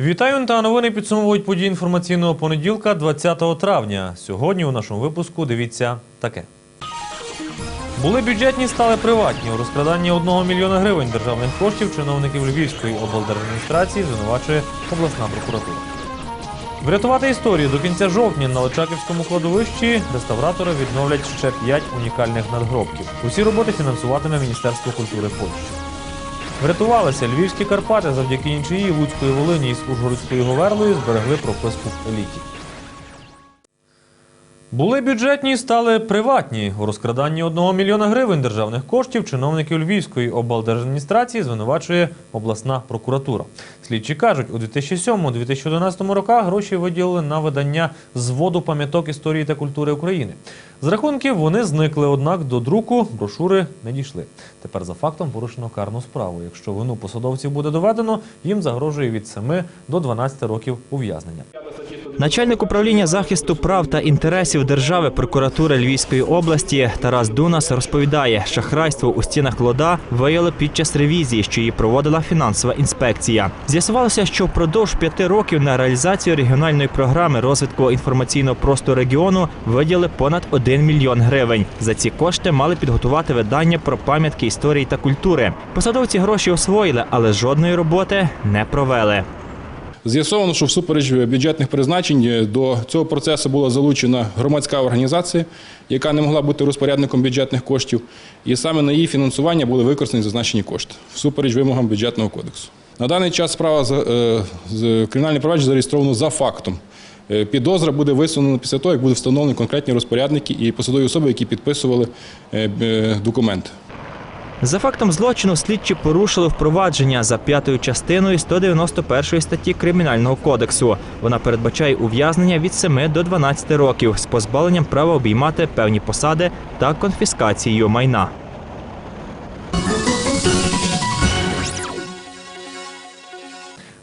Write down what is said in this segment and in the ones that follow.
Вітаю та новини підсумовують події інформаційного понеділка 20 травня. Сьогодні у нашому випуску дивіться таке. Були бюджетні, стали приватні. У розкраданні 1 мільйона гривень державних коштів чиновників Львівської облдержадміністрації звинувачує обласна прокуратура. Врятувати історію до кінця жовтня на Личаківському кладовищі реставратори відновлять ще 5 унікальних надгробків. Усі роботи фінансуватиме Міністерство культури Польщі. Врятувалися львівські Карпати завдяки іншиї Луцької Волині із Ужгородською Говерлою зберегли прописку в еліті. Були бюджетні, стали приватні. У розкраданні 1 мільйона гривень державних коштів чиновників Львівської облдержадміністрації звинувачує обласна прокуратура. Слідчі кажуть, у 2007-2011 роках гроші виділили на видання зводу пам'яток історії та культури України. З рахунків вони зникли, однак до друку брошури не дійшли. Тепер за фактом порушено карну справу. Якщо вину посадовців буде доведено, їм загрожує від 7 до 12 років ув'язнення. Начальник управління захисту прав та інтересів держави прокуратури Львівської області Тарас Дунас розповідає, шахрайство у стінах лода виявили під час ревізії, що її проводила фінансова інспекція. З'ясувалося, що впродовж п'яти років на реалізацію регіональної програми розвитку інформаційного простору регіону виділили понад 1 мільйон гривень. За ці кошти мали підготувати видання про пам'ятки історії та культури. Посадовці гроші освоїли, але жодної роботи не провели. З'ясовано, що всупереч бюджетних призначень до цього процесу була залучена громадська організація, яка не могла бути розпорядником бюджетних коштів, і саме на її фінансування були використані зазначені кошти всупереч вимогам бюджетного кодексу. На даний час справа за- е, з кримінальне провадження зареєстровано за фактом. Е, Підозра буде висунена після того, як будуть встановлені конкретні розпорядники і посадові особи, які підписували е, е. За фактом злочину слідчі порушили впровадження за п'ятою частиною 191 статті Кримінального кодексу. Вона передбачає ув'язнення від 7 до 12 років з позбавленням права обіймати певні посади та конфіскацією майна.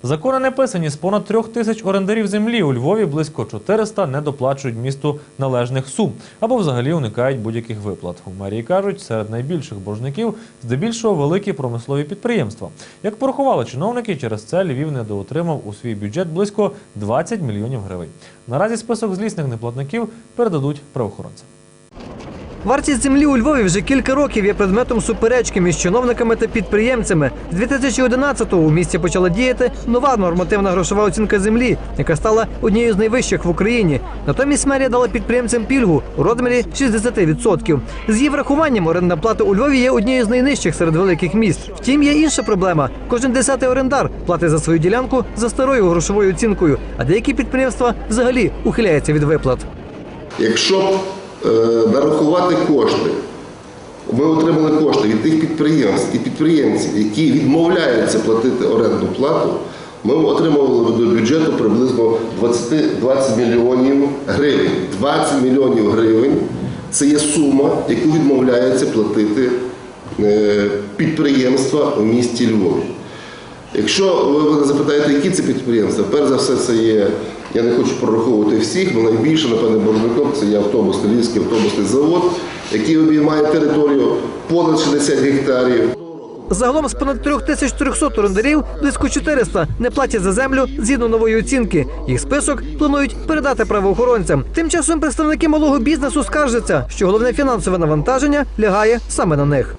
Закони не писані з понад трьох тисяч орендарів землі у Львові близько 400 не доплачують місту належних сум або взагалі уникають будь-яких виплат. У мерії кажуть, серед найбільших боржників здебільшого великі промислові підприємства. Як порахували чиновники, через це Львів недоотримав у свій бюджет близько 20 мільйонів гривень. Наразі список злісних неплатників передадуть правоохоронцям. Вартість землі у Львові вже кілька років є предметом суперечки між чиновниками та підприємцями. З 2011-го у місті почала діяти нова нормативна грошова оцінка землі, яка стала однією з найвищих в Україні. Натомість мерія дала підприємцям пільгу у розмірі 60%. З її врахуванням орендна плата у Львові є однією з найнижчих серед великих міст. Втім, є інша проблема. Кожен десятий орендар платить за свою ділянку за старою грошовою оцінкою, а деякі підприємства взагалі ухиляються від виплат. Якщо нарахувати кошти, ми отримали кошти від тих підприємств і підприємців, які відмовляються платити орендну плату, ми отримували до бюджету приблизно 20, 20 мільйонів гривень. 20 мільйонів гривень це є сума, яку відмовляються платити е, підприємства у місті Львові. Якщо ви мене запитаєте, які це підприємства, перш за все, це є, я не хочу прораховувати всіх, але найбільше, напевне, боржником це є автобусний Львівський автобусний завод, який обіймає територію понад 60 гектарів. Загалом з понад 3300 орендарів близько 400 не платять за землю згідно нової оцінки. Їх список планують передати правоохоронцям. Тим часом представники малого бізнесу скаржаться, що головне фінансове навантаження лягає саме на них.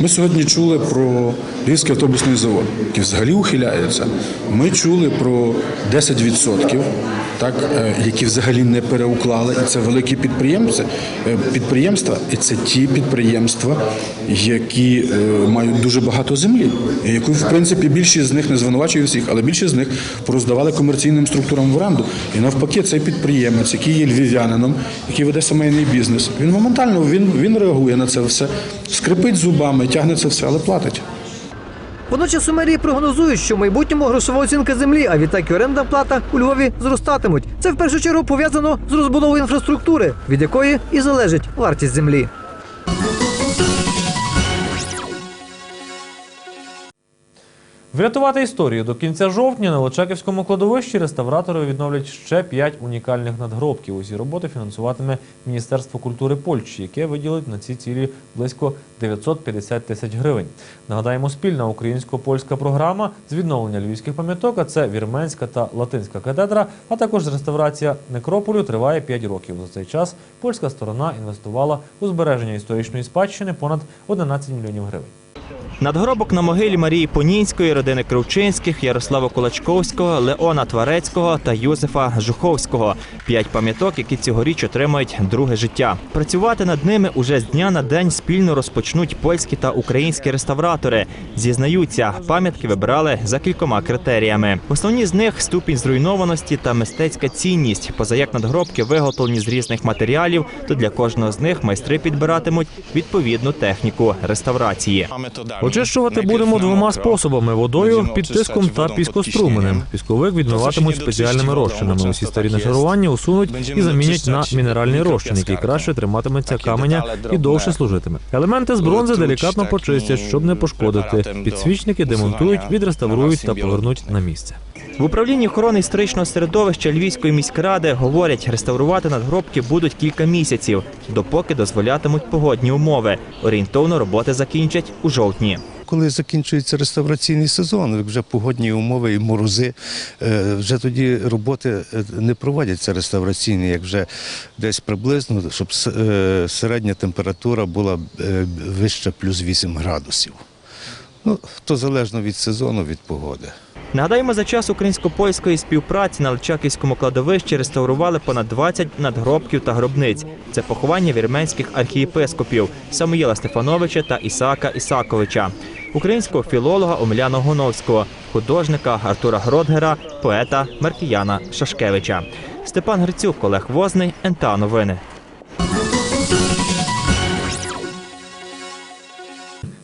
Ми сьогодні чули про Львівський автобусний завод, який взагалі ухиляється. Ми чули про 10%, так, е, які взагалі не переуклали. І це великі підприємці, е, підприємства, і це ті підприємства, які е, мають дуже багато землі, яку, в принципі, більшість з них не звинувачує всіх, але більшість з них пороздавали комерційним структурам в оренду. І навпаки, цей підприємець, який є львів'янином, який веде сімейний бізнес, він моментально він, він реагує на це все, скрипить зубами, тягне це все, але платить. Водночас у мерії прогнозують, що в майбутньому грошова оцінка землі, а відтак і орендна плата у Львові зростатимуть. Це в першу чергу пов'язано з розбудовою інфраструктури, від якої і залежить вартість землі. Врятувати історію до кінця жовтня на Лочаківському кладовищі реставратори відновлять ще п'ять унікальних надгробків. Усі роботи фінансуватиме Міністерство культури Польщі, яке виділить на ці цілі близько 950 тисяч гривень. Нагадаємо, спільна українсько-польська програма з відновлення львівських пам'яток, а це вірменська та латинська катедра, а також реставрація некрополю триває 5 років. За цей час польська сторона інвестувала у збереження історичної спадщини понад 11 мільйонів гривень. Надгробок на могилі Марії Понінської, родини Кривчинських, Ярослава Кулачковського, Леона Тварецького та Юзефа Жуховського. П'ять пам'яток, які цьогоріч отримають друге життя. Працювати над ними уже з дня на день спільно розпочнуть польські та українські реставратори. Зізнаються, пам'ятки вибирали за кількома критеріями. Основні з них ступінь зруйнованості та мистецька цінність. Позаяк надгробки виготовлені з різних матеріалів, то для кожного з них майстри підбиратимуть відповідну техніку реставрації. Очищувати будемо двома способами: водою, під тиском та піскоструменем. Пісковик відмиватимуть спеціальними розчинами. Усі старі нашарування усунуть і замінять на мінеральний розчин, який краще триматиметься каменя і довше служитиме. Елементи з бронзи делікатно почистять, щоб не пошкодити. Підсвічники демонтують, відреставрують та повернуть на місце. В управлінні охорони історичного середовища Львівської міськради говорять, реставрувати надгробки будуть кілька місяців, допоки дозволятимуть погодні умови. Орієнтовно роботи закінчать у жовтні. Коли закінчується реставраційний сезон, вже погодні умови і морози, е, вже тоді роботи е, не проводяться реставраційні, як вже десь приблизно, щоб е, середня температура була вища плюс 8 градусів. Ну, то залежно від сезону, від погоди. Нагадаємо, за час українсько-польської співпраці на Личаківському кладовищі реставрували понад 20 надгробків та гробниць. Це поховання вірменських архієпископів Самуїла Стефановича та Ісаака Ісаковича, українського філолога Омеляна Гоновського, художника Артура Гродгера, поета Маркіяна Шашкевича. Степан Грицюк, Олег Возний, НТА Новини.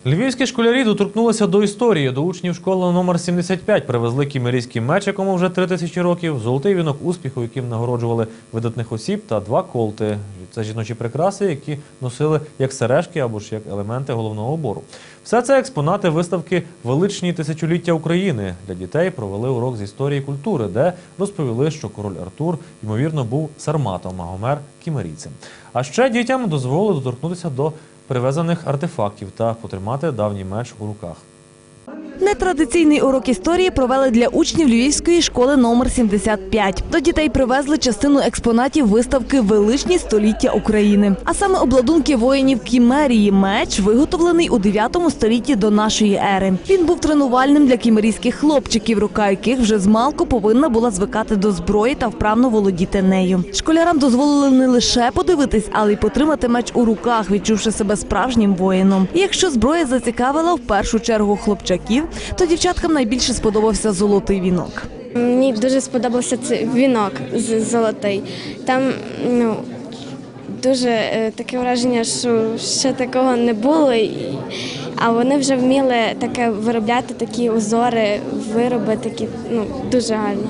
Львівські школярі доторкнулися до історії. До учнів школи номер 75 привезли кімерійський меч, якому вже три тисячі років, золотий вінок успіху, яким нагороджували видатних осіб, та два колти. Це жіночі прикраси, які носили як сережки або ж як елементи головного обору. Все це експонати виставки Величні тисячоліття України. Для дітей провели урок з історії культури, де розповіли, що король Артур ймовірно був сарматом, а Гомер кімерійцем. А ще дітям дозволили доторкнутися до привезених артефактів та потримати давній меч у руках. Нетрадиційний урок історії провели для учнів Львівської школи номер 75. До дітей привезли частину експонатів виставки Величні століття України. А саме обладунки воїнів Кімерії меч виготовлений у 9 столітті до нашої ери. Він був тренувальним для кімерійських хлопчиків, рука яких вже змалку повинна була звикати до зброї та вправно володіти нею. Школярам дозволили не лише подивитись, але й потримати меч у руках, відчувши себе справжнім воїном. І якщо зброя зацікавила в першу чергу хлопчаків, то дівчаткам найбільше сподобався золотий вінок. Мені дуже сподобався цей вінок золотий. Там ну, дуже е, таке враження, що ще такого не було. А вони вже вміли таке виробляти такі узори, вироби такі ну, дуже гарно.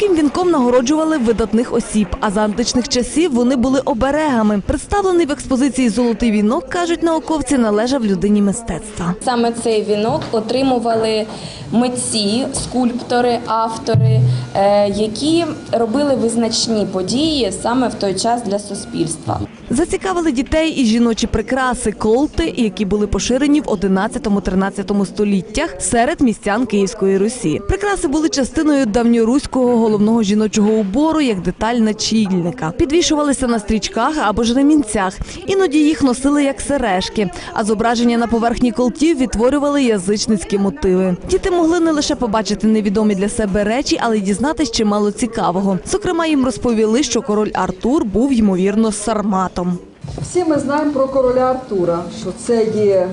Таким вінком нагороджували видатних осіб. А за античних часів вони були оберегами. Представлений в експозиції золотий вінок, кажуть науковці, належав людині мистецтва. Саме цей вінок отримували митці, скульптори, автори, е, які робили визначні події саме в той час для суспільства. Зацікавили дітей і жіночі прикраси, колти, які були поширені в 11-13 століттях серед містян Київської Русі. Прикраси були частиною давньоруського головного жіночого убору як деталь начільника. Підвішувалися на стрічках або ж ремінцях. Іноді їх носили як сережки, а зображення на поверхні колтів відтворювали язичницькі мотиви. Діти могли не лише побачити невідомі для себе речі, але й дізнатись чимало цікавого. Зокрема, їм розповіли, що король Артур був ймовірно сарматом. Всі ми знаємо про короля Артура, що це є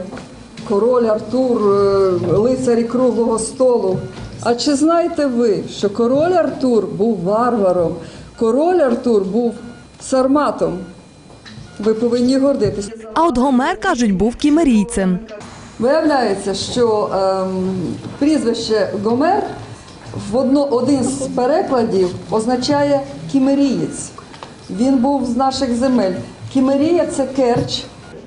король Артур, е, лицарі круглого столу. А чи знаєте ви, що король Артур був варваром, король Артур був сарматом? Ви повинні гордитися. А от Гомер кажуть, був кімерійцем. Виявляється, що ем, прізвище Гомер в одно, один з перекладів означає кімерієць. Він був з наших земель. Кімерія це керч,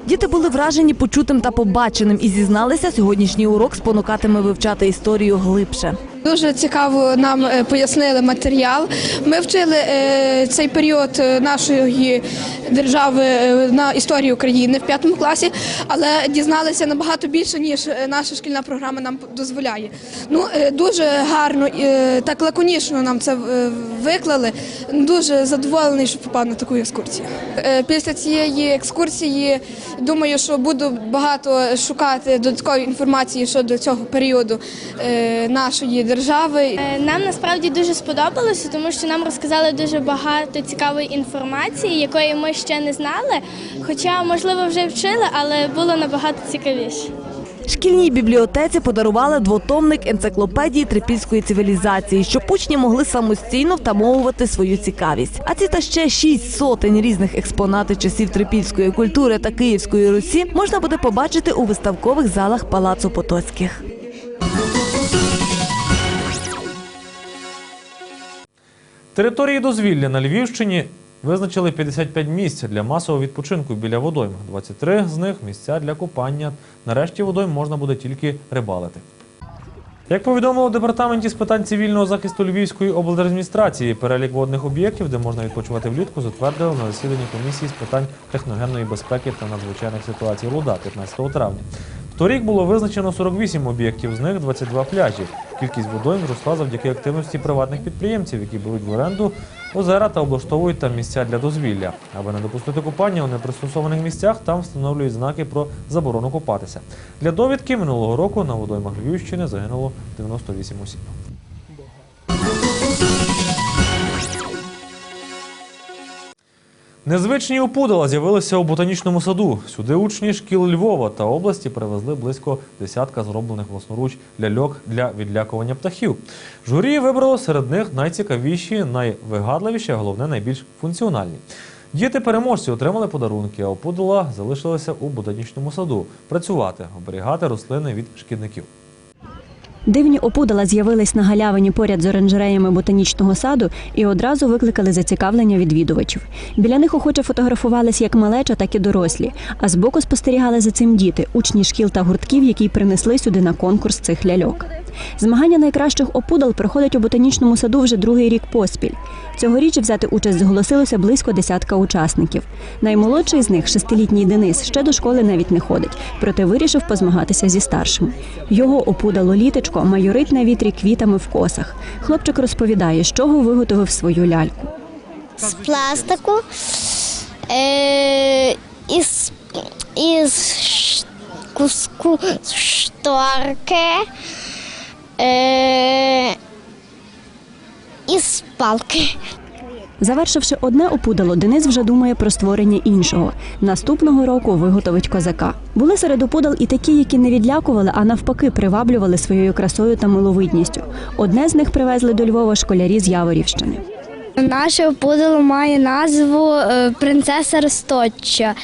Діти були вражені почутим та побаченим і зізналися, сьогоднішній урок спонукатиме вивчати історію глибше. Дуже цікаво нам е, пояснили матеріал. Ми вчили е, цей період е, нашої держави на історії України в п'ятому класі, але дізналися набагато більше, ніж наша шкільна програма нам дозволяє. Ну дуже гарно е, так лаконічно нам це виклали. Дуже задоволений, що попав на таку екскурсію. Після цієї екскурсії думаю, що буду багато шукати додаткової інформації щодо цього періоду нашої держави. Е, Нам насправді дуже сподобалося, тому що нам розказали дуже багато цікавої інформації, якої ми ще не знали. Хоча, можливо, вже вчили, але було набагато цікавіше. Шкільній бібліотеці подарували двотомник енциклопедії трипільської цивілізації, щоб учні могли самостійно втамовувати свою цікавість. А ці та ще шість сотень різних експонатів часів трипільської культури та Київської Русі можна буде побачити у виставкових залах Палацу Потоцьких. Території дозвілля на Львівщині визначили 55 місць для масового відпочинку біля водойм. 23 з них місця для купання. Нарешті водойм можна буде тільки рибалити. Як повідомило в департаменті з питань цивільного захисту Львівської облдержадміністрації, перелік водних об'єктів, де можна відпочивати влітку, затвердили на засіданні комісії з питань техногенної безпеки та надзвичайних ситуацій ЛУДА 15 травня. Торік було визначено 48 об'єктів, з них 22 пляжі. Кількість водойм зросла завдяки активності приватних підприємців, які беруть в оренду озера та облаштовують там місця для дозвілля. Аби не допустити купання у непристосованих місцях, там встановлюють знаки про заборону купатися. Для довідки минулого року на водоймах Львівщини загинуло 98 осіб. Незвичні опудала з'явилися у ботанічному саду. Сюди учні шкіл Львова та області привезли близько десятка зроблених власноруч ляльок для відлякування птахів. Журі вибрало серед них найцікавіші, найвигадливіші, а головне найбільш функціональні. Діти-переможці отримали подарунки, а опудала залишилися у ботанічному саду працювати, оберігати рослини від шкідників. Дивні опудала з'явились на галявині поряд з оранжереями ботанічного саду і одразу викликали зацікавлення відвідувачів. Біля них охоче фотографувались як малеча, так і дорослі. А збоку спостерігали за цим діти, учні шкіл та гуртків, які принесли сюди на конкурс цих ляльок. Змагання найкращих опудал проходять у ботанічному саду вже другий рік поспіль. Цьогоріч взяти участь зголосилося близько десятка учасників. Наймолодший з них, шестилітній Денис, ще до школи навіть не ходить, проте вирішив позмагатися зі старшим. Його опудало літочко майорить на вітрі квітами в косах. Хлопчик розповідає, з чого виготовив свою ляльку. З пластику, е, із, із куску шторки, е, із палки. Завершивши одне опудало, Денис вже думає про створення іншого. Наступного року виготовить козака. Були серед опудал і такі, які не відлякували, а навпаки приваблювали своєю красою та миловидністю. Одне з них привезли до Львова школярі з Яворівщини. Наше опудало має назву е, принцеса Росточчя.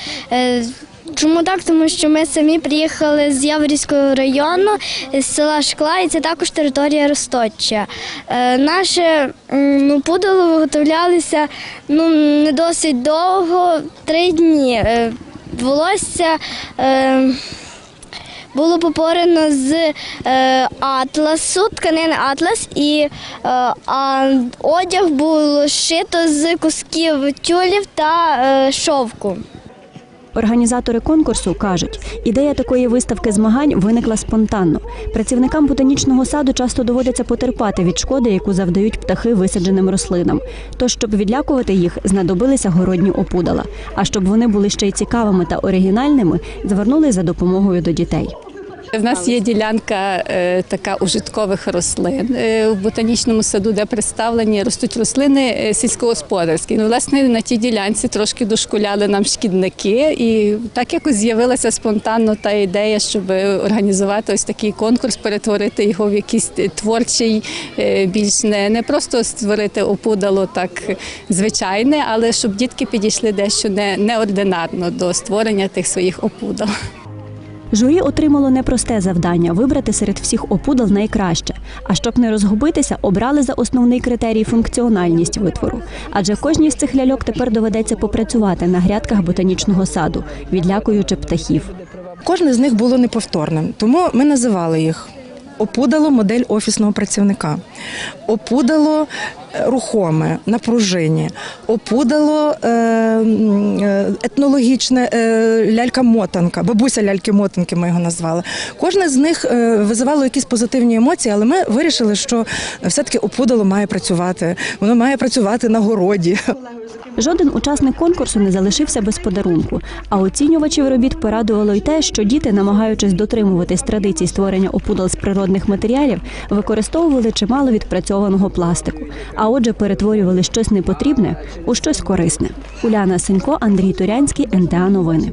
Чому так? Тому що ми самі приїхали з Яворівського району, з села Шкла, і це також територія Росточчя. Е, Наше ну, пудало виготовлялося ну, не досить довго, три дні. Е, Волосся е, було попорено з е, атласу, тканини атлас, і е, а одяг було шито з кусків тюлів та е, шовку. Організатори конкурсу кажуть, ідея такої виставки змагань виникла спонтанно. Працівникам ботанічного саду часто доводиться потерпати від шкоди, яку завдають птахи висадженим рослинам. Тож, щоб відлякувати їх, знадобилися городні опудала. А щоб вони були ще й цікавими та оригінальними, звернулись за допомогою до дітей. В нас є ділянка е, така ужиткових рослин е, в ботанічному саду, де представлені ростуть рослини е, сільськогосподарські. Ну, власне, на тій ділянці трошки дошкуляли нам шкідники, і так якось з'явилася спонтанно та ідея, щоб організувати ось такий конкурс, перетворити його в якийсь творчий, більш не, не просто створити опудало так звичайне, але щоб дітки підійшли дещо не, неординарно до створення тих своїх опудал. Журі отримало непросте завдання вибрати серед всіх опудал найкраще. А щоб не розгубитися, обрали за основний критерій функціональність витвору. Адже кожній з цих ляльок тепер доведеться попрацювати на грядках ботанічного саду, відлякуючи птахів. Кожне з них було неповторним, тому ми називали їх. Опудало модель офісного працівника, опудало е, рухоме на пружині, опудало е, е, етнологічне лялька-мотанка, бабуся ляльки-мотанки ми його назвали. Кожне з них визивало якісь позитивні емоції, але ми вирішили, що все-таки опудало має працювати, воно має працювати на городі. Жоден учасник конкурсу не залишився без подарунку. А оцінювачів робіт порадувало й те, що діти, намагаючись дотримуватись традицій створення опудал з природних матеріалів, використовували чимало відпрацьованого пластику. А отже, перетворювали щось непотрібне у щось корисне. Уляна Сенько, Андрій Турянський, НТА Новини.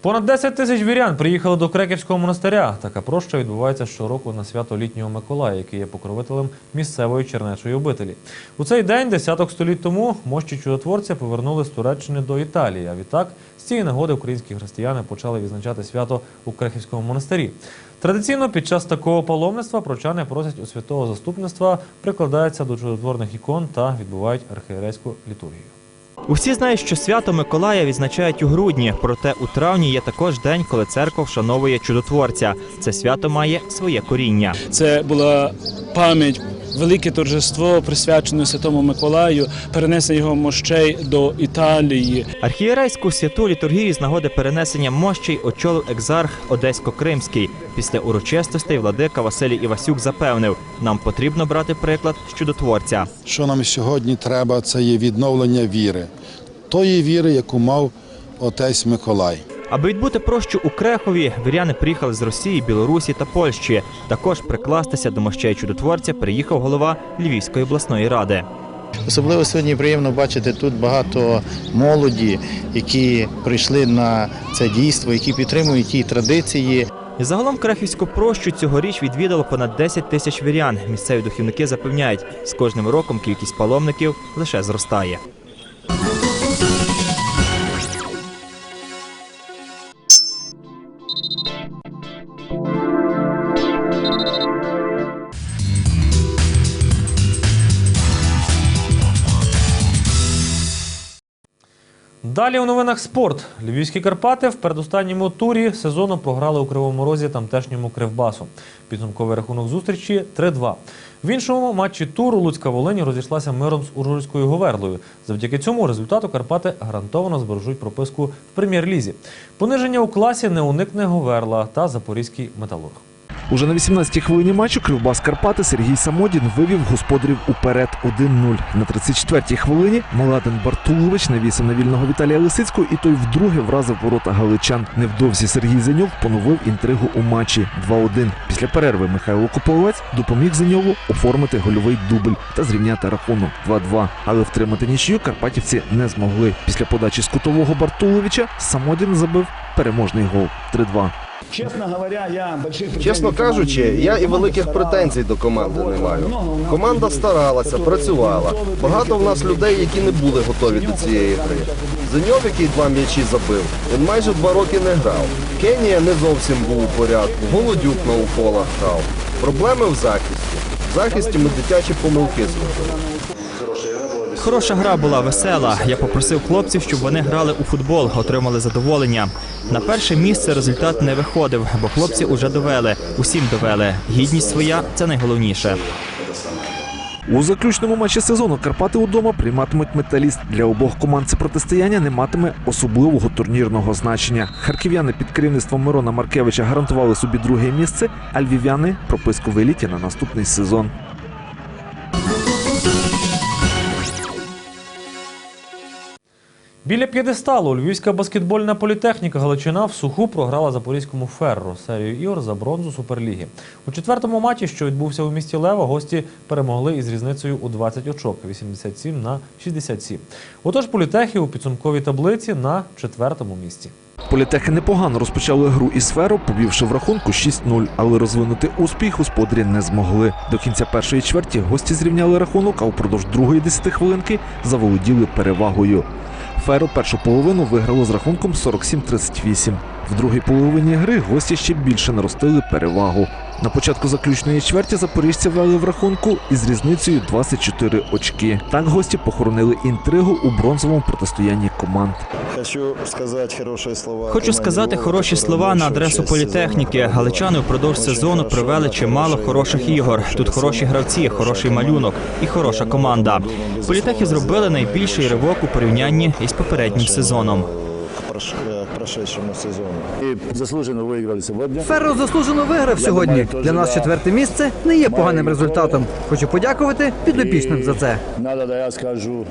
Понад 10 тисяч вірян приїхали до Креківського монастиря. Така проща відбувається щороку на свято літнього Миколая, який є покровителем місцевої чернечої обителі. У цей день, десяток століть тому, мощі чудотворця повернули з Туреччини до Італії. А відтак, з цієї нагоди українські християни почали відзначати свято у Креківському монастирі. Традиційно під час такого паломництва прочани просять у святого заступництва, прикладаються до чудотворних ікон та відбувають архієрейську літургію. Усі знають, що свято Миколая відзначають у грудні, проте у травні є також день, коли церква вшановує чудотворця. Це свято має своє коріння. Це була пам'ять, велике торжество, присвячене Святому Миколаю, перенесення його мощей до Італії. Архієрейську святу літургію з нагоди перенесення мощей очолив екзарх Одесько-Кримський. Після урочистостей владика Василій Івасюк запевнив, нам потрібно брати приклад з чудотворця. Що нам сьогодні треба, це є відновлення віри, тої віри, яку мав отець Миколай. Аби відбути прощу у Крехові, віряни приїхали з Росії, Білорусі та Польщі. Також прикластися до мощей чудотворця приїхав голова Львівської обласної ради. Особливо сьогодні приємно бачити тут багато молоді, які прийшли на це дійство, які підтримують ті традиції. Загалом Крахівську прощу цьогоріч відвідало понад 10 тисяч вірян. Місцеві духівники запевняють, з кожним роком кількість паломників лише зростає. Далі у новинах спорт. Львівські Карпати в передостанньому турі сезону програли у Кривому Розі тамтешньому Кривбасу. Підсумковий рахунок зустрічі 3-2. В іншому матчі туру Луцька Волині розійшлася миром з Ужгородською Говерлою. Завдяки цьому результату Карпати гарантовано збережуть прописку в прем'єр-лізі. Пониження у класі не уникне Говерла та Запорізький металург. Уже на 18-й хвилині матчу Кривбас Карпати Сергій Самодін вивів господарів уперед 1-0. На 34-й хвилині Младен Бартулович навісив на вільного Віталія Лисицького і той вдруге вразив ворота галичан. Невдовзі Сергій Зеньов поновив інтригу у матчі 2-1. Після перерви Михайло Куполовець допоміг Зеньову оформити гольовий дубль та зрівняти рахунок 2-2. Але втримати нічию карпатівці не змогли. Після подачі з кутового Бартуловича Самодін забив переможний гол 3-2. Чесно кажучи, я і великих претензій до команди не маю. Команда старалася, працювала. Багато в нас людей, які не були готові до цієї гри. Зеньов, який два м'ячі забив, він майже два роки не грав. Кенія не зовсім був у порядку. Голодюк на уколах грав. Проблеми в захисті. В захисті ми дитячі помилки зробили. Хороша гра була весела. Я попросив хлопців, щоб вони грали у футбол, отримали задоволення. На перше місце результат не виходив, бо хлопці уже довели. Усім довели. Гідність своя це найголовніше. У заключному матчі сезону Карпати удома прийматимуть металіст. Для обох команд це протистояння не матиме особливого турнірного значення. Харків'яни під керівництвом Мирона Маркевича гарантували собі друге місце, а львів'яни прописку в еліті на наступний сезон. Біля п'єдесталу Львівська баскетбольна політехніка Галичина в суху програла Запорізькому ферро серію ігор за бронзу Суперліги. У четвертому матчі, що відбувся у місті Лева, гості перемогли із різницею у 20 очок 87 на 67. Отож, політехи у підсумковій таблиці на четвертому місці. Політехи непогано розпочали гру із сферу, побівши в рахунку 6-0, але розвинути успіх господарі не змогли. До кінця першої чверті гості зрівняли рахунок, а впродовж другої десятихвилинки заволоділи перевагою. Феро першу половину виграло з рахунком 47-38. В другій половині гри гості ще більше наростили перевагу. На початку заключної чверті запоріжці вели в рахунку із різницею 24 очки. Так гості похоронили інтригу у бронзовому протистоянні команд. Хочу сказати хороші слова. Хочу сказати хороші слова на адресу політехніки. Галичани впродовж сезону провели чимало хороших ігор. Тут хороші гравці, хороший малюнок і хороша команда. Політехи зробили найбільший ривок у порівнянні із попереднім сезоном. Прошедшому сезону. І заслужено виграли сьогодні. Ферро заслужено виграв сьогодні. Для нас четверте місце не є поганим результатом. Хочу подякувати підопічним за це. Надо, да я скажу.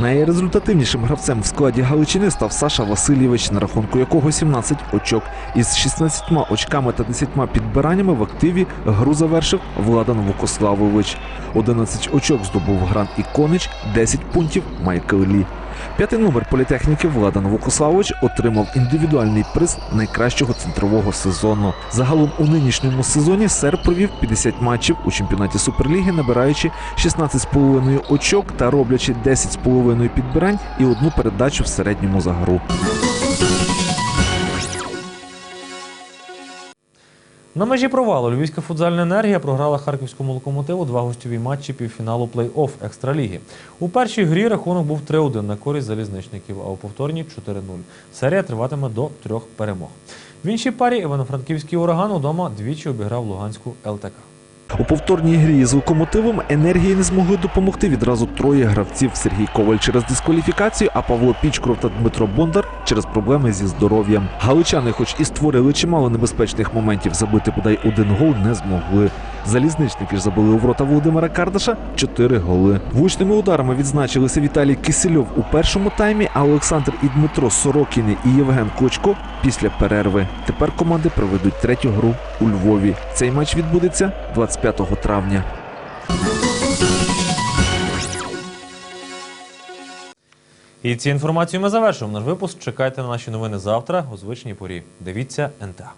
Найрезультативнішим гравцем в складі Галичини став Саша Васильєвич, на рахунку якого 17 очок. Із 16 очками та 10 підбираннями в активі гру завершив Владан Вукославович. 11 очок здобув Гран Іконич, 10 пунктів Майкл Лі. П'ятий номер політехніки Владан Вукославович отримав індивідуальний приз найкращого центрового сезону. Загалом у нинішньому сезоні сер провів 50 матчів у чемпіонаті Суперліги, набираючи 16,5 очок та роблячи 10,5 підбирань і одну передачу в середньому за гру. На межі провалу Львівська футзальна енергія програла харківському локомотиву два гостьові матчі півфіналу плей-офф екстраліги. У першій грі рахунок був 3-1 на користь залізничників, а у повторній 4-0. Серія триватиме до трьох перемог. В іншій парі Івано-Франківський ураган удома двічі обіграв Луганську ЛТК. У повторній грі з локомотивом енергії не змогли допомогти відразу троє гравців Сергій Коваль через дискваліфікацію, а Павло Пічкров та Дмитро Бондар через проблеми зі здоров'ям. Галичани, хоч і створили чимало небезпечних моментів, забити бодай один гол не змогли. Залізничники ж забили у ворота Володимира Кардаша чотири голи. Влучними ударами відзначилися Віталій Кисельов у першому таймі, а Олександр і Дмитро Сорокіни і Євген Клочко після перерви. Тепер команди проведуть третю гру у Львові. Цей матч відбудеться 25 травня. І ці інформацію ми завершуємо наш випуск. Чекайте на наші новини завтра у звичній порі. Дивіться НТА.